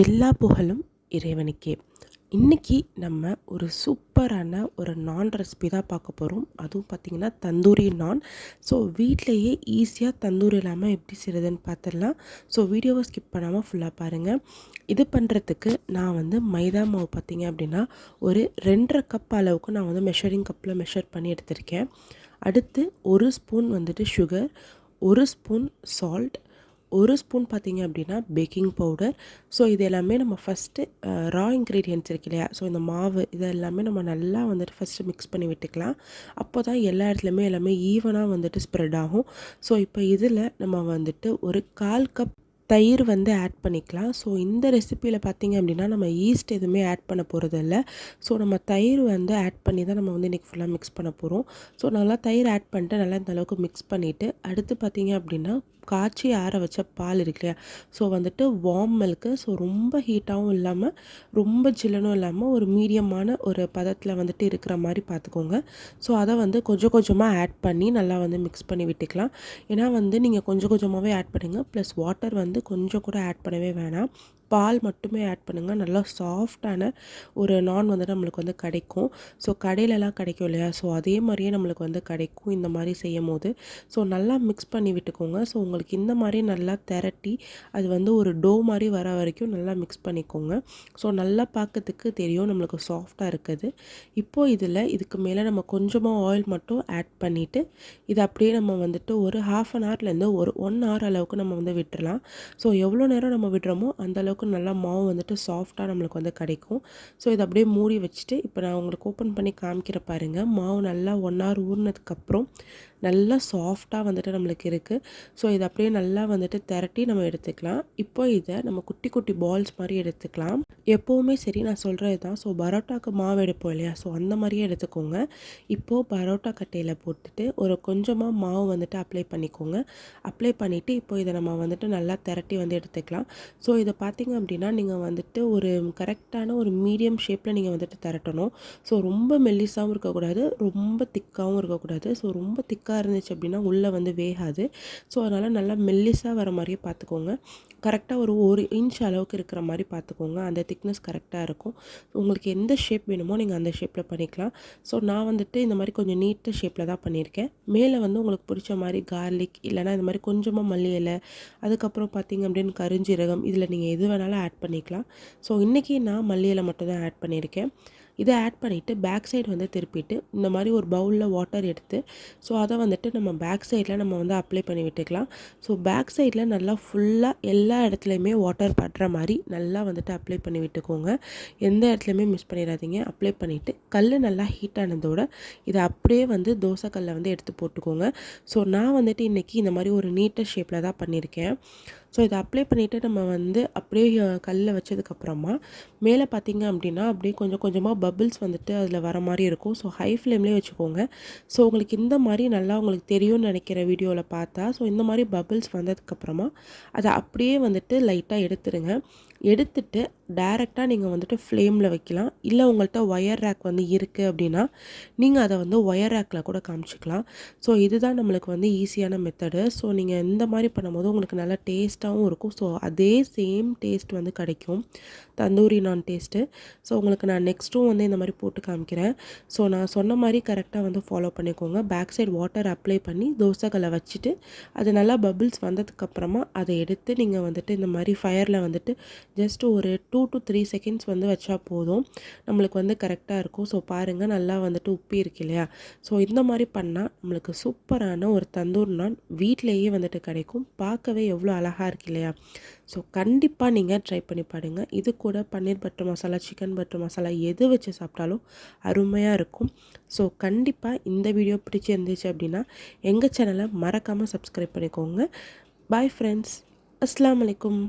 எல்லா புகழும் இறைவனுக்கே. இன்றைக்கி நம்ம ஒரு சூப்பரான ஒரு நான் ரெசிபி தான் பார்க்க போகிறோம் அதுவும் பார்த்திங்கன்னா தந்தூரி நான் ஸோ வீட்டிலையே ஈஸியாக தந்தூரி இல்லாமல் எப்படி செய்கிறதுன்னு பார்த்துடலாம். ஸோ வீடியோவை ஸ்கிப் பண்ணாமல் ஃபுல்லாக பாருங்கள் இது பண்ணுறதுக்கு நான் வந்து மைதா மாவு பார்த்திங்க அப்படின்னா ஒரு ரெண்டரை கப் அளவுக்கு நான் வந்து மெஷரிங் கப்பில் மெஷர் பண்ணி எடுத்திருக்கேன். அடுத்து ஒரு ஸ்பூன் வந்துட்டு சுகர் ஒரு ஸ்பூன் சால்ட் ஒரு ஸ்பூன் பார்த்திங்க அப்படின்னா பேக்கிங் பவுடர் ஸோ இது எல்லாமே நம்ம ஃபஸ்ட்டு ரா இன்க்ரீடியன்ட்ஸ் இருக்கு இல்லையா? ஸோ இந்த மாவு இது எல்லாமே நம்ம நல்லா வந்துட்டு ஃபஸ்ட்டு மிக்ஸ் பண்ணி விட்டுக்கலாம். அப்போ தான் எல்லா இடத்துலையுமே எல்லாமே ஈவனாக வந்துட்டு ஸ்ப்ரெட் ஆகும். ஸோ இப்போ இதில் நம்ம வந்துட்டு ஒரு கால் கப் தயிர் வந்து ஆட் பண்ணிக்கலாம். ஸோ இந்த ரெசிப்பியில் பார்த்திங்க அப்படின்னா நம்ம ஈஸ்ட் எதுவுமே ஆட் பண்ண போகிறது இல்லை. ஸோ நம்ம தயிர் வந்து ஆட் பண்ணி தான் நம்ம வந்து இன்றைக்கி ஃபுல்லாக மிக்ஸ் பண்ண போகிறோம் ஸோ நல்லா தயிர் ஆட் பண்ணிட்டு நல்லா இந்த அளவுக்கு மிக்ஸ் பண்ணிவிட்டு அடுத்து பார்த்திங்க அப்படின்னா காய்ச்சி ஆற வச்ச பால் இருக்கு இல்லையா? ஸோ வந்துட்டு வார்ம் மில்க்கு ஸோ ரொம்ப ஹீட்டாகவும் இல்லாமல் ரொம்ப ஜில்லனும் இல்லாமல் ஒரு மீடியமான ஒரு பதத்தில் வந்துட்டு இருக்கிற மாதிரி பார்த்துக்கோங்க. ஸோ அதை வந்து கொஞ்சம் கொஞ்சமாக ஆட் பண்ணி நல்லா வந்து மிக்ஸ் பண்ணி விட்டுக்கலாம். ஏன்னா வந்து நீங்கள் கொஞ்சம் கொஞ்சமாகவே ஆட் பண்ணுங்கள் ப்ளஸ் வாட்டர் வந்து கொஞ்சம் கூட ஆட் பண்ணவே வேணாம். பால் மட்டுமே ஆட் பண்ணுங்கள் நல்லா சாஃப்டான ஒரு நான் வந்து நம்மளுக்கு வந்து கிடைக்கும். ஸோ கடையிலலாம் கிடைக்கும் இல்லையா? ஸோ அதே மாதிரியே நம்மளுக்கு வந்து கிடைக்கும் இந்த மாதிரி செய்யும் போது ஸோ நல்லா மிக்ஸ் பண்ணி விட்டுக்கோங்க. ஸோ உங்களுக்கு இந்த மாதிரி நல்லா திரட்டி அது வந்து ஒரு டோ மாதிரி வர வரைக்கும் நல்லா மிக்ஸ் பண்ணிக்கோங்க. ஸோ நல்லா பார்க்கறதுக்கு தெரியும் நம்மளுக்கு சாஃப்டாக இருக்குது. இப்போது இதில் இதுக்கு மேலே நம்ம கொஞ்சமாக ஆயில் மட்டும் ஆட் பண்ணிவிட்டு இது அப்படியே நம்ம வந்துட்டு ஒரு ஹாஃப் அன் ஹவர்லேருந்து ஒரு ஒன் ஹவர் அளவுக்கு நம்ம வந்து விட்டுறலாம். ஸோ எவ்வளோ நேரம் நம்ம விடுறோமோ அந்தளவுக்கு அளவுக்கு நல்லா மாவு வந்துட்டு சாஃப்டாக நம்மளுக்கு வந்து கிடைக்கும். ஸோ இதை அப்படியே மூடி வச்சுட்டு இப்போ நான் உங்களுக்கு ஓப்பன் பண்ணி காமிக்கிற பாருங்கள் மாவு நல்லா ஒன் ஹவர் ஊறினதுக்கப்புறம் நல்லா சாஃப்டாக வந்துட்டு நம்மளுக்கு இருக்குது ஸோ இதை அப்படியே நல்லா வந்துட்டு திரட்டி நம்ம எடுத்துக்கலாம். இப்போ இதை நம்ம குட்டி குட்டி பால்ஸ் மாதிரி எடுத்துக்கலாம். எப்போவுமே சரி நான் சொல்கிறது தான் ஸோ பரோட்டாக்கு மாவு எடுப்போம் இல்லையா? ஸோ அந்த மாதிரியே எடுத்துக்கோங்க. இப்போது பரோட்டா கட்டையில் போட்டுட்டு ஒரு கொஞ்சமாக மாவு வந்துட்டு அப்ளை பண்ணிக்கோங்க. அப்ளை பண்ணிவிட்டு இப்போ இதை நம்ம வந்துட்டு நல்லா திரட்டி வந்து எடுத்துக்கலாம். ஸோ இதை பார்த்திங்க அப்படின்னா நீங்கள் வந்துட்டு ஒரு கரெக்டான ஒரு மீடியம் ஷேப்பில் நீங்கள் வந்துட்டு திரட்டணும். ஸோ ரொம்ப மெல்லிஸாகவும் இருக்கக்கூடாது. ரொம்ப திக்காகவும் இருக்கக்கூடாது. ஸோ ரொம்ப திக்காக திக்காக இருந்துச்சு அப்படின்னா உள்ளே வந்து வேகாது. ஸோ அதனால் நல்லா மெல்லிஸாக வர மாதிரியே பார்த்துக்கோங்க. கரெக்டாக ஒரு ஒரு இன்ச் அளவுக்கு இருக்கிற மாதிரி பார்த்துக்கோங்க. அந்த திக்னஸ் கரெக்டாக இருக்கும். உங்களுக்கு எந்த ஷேப் வேணுமோ நீங்கள் அந்த ஷேப்பில் பண்ணிக்கலாம். ஸோ நான் வந்துட்டு இந்த மாதிரி கொஞ்சம் நீட்டாக ஷேப்பில் தான் பண்ணியிருக்கேன். மேலே வந்து உங்களுக்கு பிடிச்ச மாதிரி கார்லிக் இல்லைனா இந்த மாதிரி கொஞ்சமாக மல்லி இலை அதுக்கப்புறம் பார்த்திங்க அப்படின்னு கருஞ்சீரகம் இதில் நீங்கள் எது வேணாலும் ஆட் பண்ணிக்கலாம். ஸோ இன்றைக்கி நான் மல்லி இலை மட்டும் தான் ஆட் பண்ணியிருக்கேன். இதை ஆட் பண்ணிவிட்டு பேக் சைடு வந்து திருப்பிட்டு இந்த மாதிரி ஒரு பவுலில் வாட்டர் எடுத்து ஸோ அதை வந்துட்டு நம்ம பேக் சைடில் நம்ம வந்து அப்ளை பண்ணி விட்டுக்கலாம். ஸோ பேக் சைடில் நல்லா ஃபுல்லாக எல்லா இடத்துலையுமே வாட்டர் படுற மாதிரி நல்லா வந்துட்டு அப்ளை பண்ணி விட்டுக்கோங்க. எந்த இடத்துலையுமே மிஸ் பண்ணிடாதீங்க. அப்ளை பண்ணிவிட்டு கல் நல்லா ஹீட் ஆனதோட இதை அப்படியே வந்து தோசை கல்லை வந்து எடுத்து போட்டுக்கோங்க. ஸோ நான் வந்துட்டு இன்றைக்கி இந்த மாதிரி ஒரு நீட்டர் ஷேப்பில் தான் பண்ணியிருக்கேன். ஸோ இதை அப்ளை பண்ணிவிட்டு நம்ம வந்து அப்படியே கல்லில் வச்சதுக்கப்புறமா மேலே பார்த்திங்க அப்படின்னா அப்படியே கொஞ்சம் கொஞ்சமாக பபிள்ஸ் வந்துட்டு அதில் வர மாதிரி இருக்கும். ஸோ ஹை ஃப்ளேம்லேயே வச்சுக்கோங்க. ஸோ உங்களுக்கு இந்த மாதிரி நல்லா உங்களுக்கு தெரியும்னு நினைக்கிற வீடியோவில் பார்த்தா ஸோ இந்த மாதிரி பபிள்ஸ் வந்ததுக்கப்புறமா அதை அப்படியே வந்துட்டு லைட்டாக எடுத்துருங்க எடுத்துட்டு டேரெக்டாக நீங்கள் வந்துட்டு ஃப்ளேமில் வைக்கலாம். இல்லை உங்கள்கிட்ட ஒயர் ரேக் வந்து இருக்குது அப்படின்னா நீங்கள் அதை வந்து ஒயர் ரேக்கில் கூட காமிச்சிக்கலாம். ஸோ இதுதான் நம்மளுக்கு வந்து ஈஸியான மெத்தடு ஸோ நீங்கள் இந்த மாதிரி பண்ணும்போது உங்களுக்கு நல்லா டேஸ்ட்டாகவும் இருக்கும். ஸோ அதே சேம் டேஸ்ட் வந்து கிடைக்கும். தந்தூரி நான் டேஸ்ட்டு ஸோ உங்களுக்கு நான் நெக்ஸ்ட்டும் வந்து இந்த மாதிரி போட்டு காமிக்கிறேன். ஸோ நான் சொன்ன மாதிரி கரெக்டாக வந்து ஃபாலோ பண்ணிக்கோங்க. பேக் சைடு வாட்டர் அப்ளை பண்ணி தோசைகளை வச்சுட்டு அது நல்லா பபிள்ஸ் வந்ததுக்கப்புறமா அதை எடுத்து நீங்கள் வந்துட்டு இந்த மாதிரி ஃபயரில் வந்துட்டு ஜஸ்ட் ஒரு டூ டு த்ரீ செகண்ட்ஸ் வந்து வச்சா போதும். நம்மளுக்கு வந்து கரெக்டாக இருக்கும். ஸோ பாருங்கள் நல்லா வந்துட்டு உப்பி இருக்கு இல்லையா? ஸோ இந்த மாதிரி பண்ணால் நம்மளுக்கு சூப்பரான ஒரு தந்தூர் நான் வீட்டிலேயே வந்துட்டு கிடைக்கும். பார்க்கவே எவ்வளோ அழகாக இருக்கு இல்லையா? ஸோ கண்டிப்பாக நீங்கள் ட்ரை பண்ணி பாருங்கள் இது கூட paneer butter masala chicken butter masala எது வச்சு சாப்பிட்டாலும் அருமையாக இருக்கும். ஸோ கண்டிப்பாக இந்த வீடியோ பிடிச்சிருந்துச்சு அப்படின்னா எங்கள் சேனலை மறக்காமல் சப்ஸ்கிரைப் பண்ணிக்கோங்க. பாய் ஃப்ரெண்ட்ஸ் அஸ்லாம் வலைக்கும்